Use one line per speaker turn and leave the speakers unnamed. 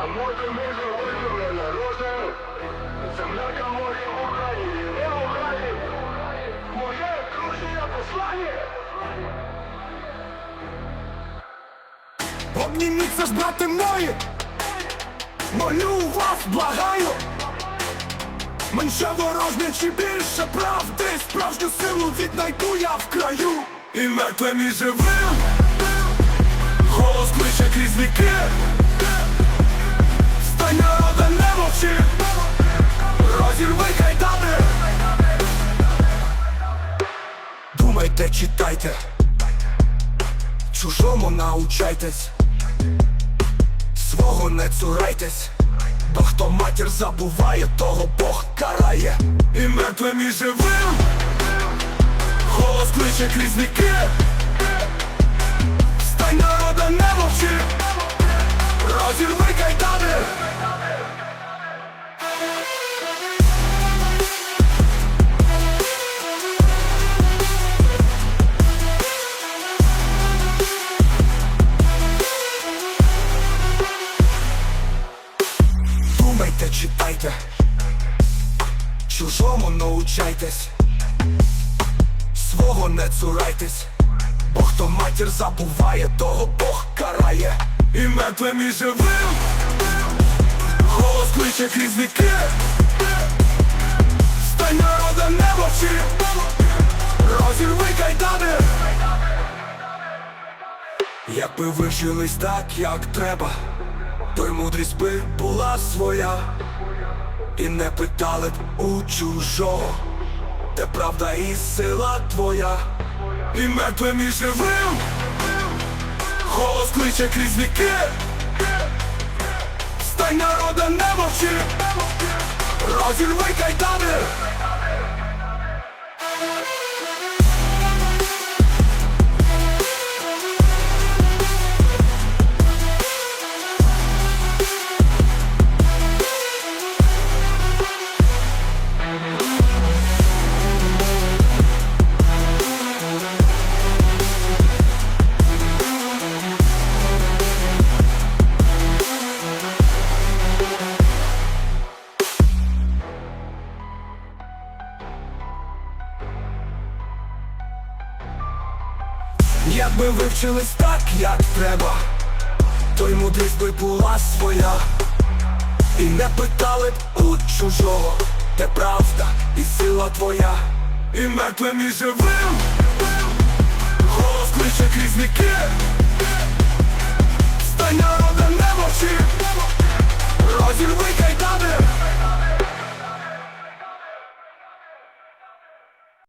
А може може визволена рота. Земля кого в Україні, не в Україні. Моє крушення послання.
Обніміться ж, брати мої, молю вас, благаю. Менше ворожнечі, більше правди, справжню силу віднайду я в краю. І мертвим і живим, голос кличе крізь віки. Думайте, читайте, чужому научайтесь. Свого не цурайтесь, бо хто матір забуває, того Бог карає. І мертвим і живим голос кличе крізь віки Стань народа, не Читайте, чужому научайтесь, свого не цурайтесь, бо хто матір забуває, того Бог карає. І мертвим і живим. Голос кличе крізь віки. Стань народа, не мовчи, розірви кайдани. Якби ви жились так, як треба, то й мудрість би була своя, і не питали б у чужого, де правда і сила твоя, і мертвим і живим, голос кличе крізь віки, стань народа, не мовчи, розірви кайдани. Якби вивчились так, як треба, то й мудрість би була своя. І не питали б у чужого, де правда і сила твоя, і мертвим і живим, голос кличе крізь віки,